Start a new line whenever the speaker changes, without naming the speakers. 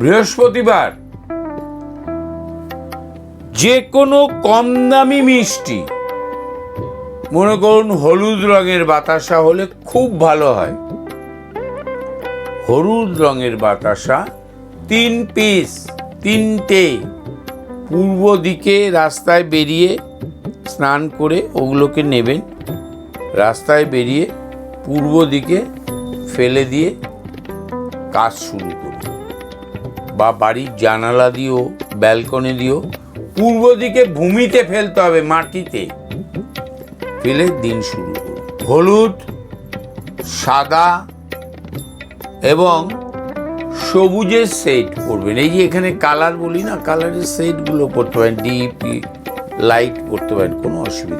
বৃহস্পতিবার, যে কোনো কম দামি মিষ্টি, মনে করুন হলুদ রঙের বাতাসা হলে খুব ভালো হয়। হলুদ রঙের বাতাসা তিন পিস, তিনটে, পূর্ব দিকে রাস্তায় বেরিয়ে স্নান করে ওগুলোকে নেবেন, রাস্তায় বেরিয়ে পূর্ব দিকে ফেলে দিয়ে কাজ শুরু করুন। বা বাড়ির জানালা দিয়েও, ব্যালকনি দিয়েও পূর্ব দিকে ভূমিতে ফেলতে হবে মাটিতে। ফেলে দিন শুরু হলুদ, সাদা এবং সবুজের সেট পরবেন এই যে এখানে কালার বলি না কালারের সেটগুলো পরতে পারেন ডিপি লাইট পরতে পারেন, কোনো অসুবিধা